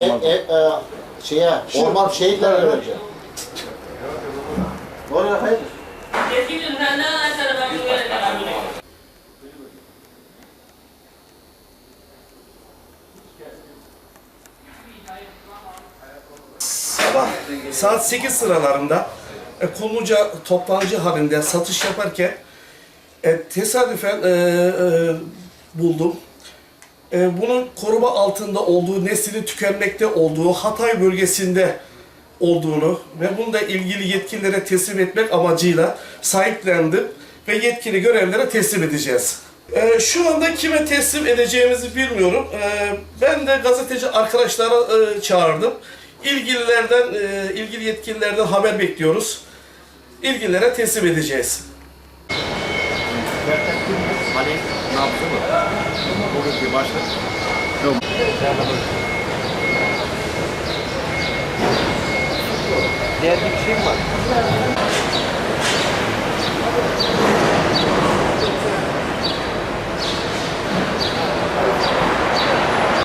E, e, e, şeye, orman vereceğim. Ne oluyor hayır? Sabah saat 8 sıralarında e, Kulluca toptancı halinde satış yaparken e, tesadüfen e, e, buldum. E, bunun koruma altında olduğu, nesli tükenmekte olduğu, Hatay bölgesinde olduğunu ve bunu da ilgili yetkililere teslim etmek amacıyla sahiplendim ve yetkili görevlere teslim edeceğiz. E, şu anda kime teslim edeceğimizi bilmiyorum. E, ben de gazeteci arkadaşlara e, çağırdım. İlgililerden, e, ilgili yetkililerden haber bekliyoruz. İlgililere teslim edeceğiz. Hani yaptı mı? Bugünkü başlık. Diğer bir şey mi var?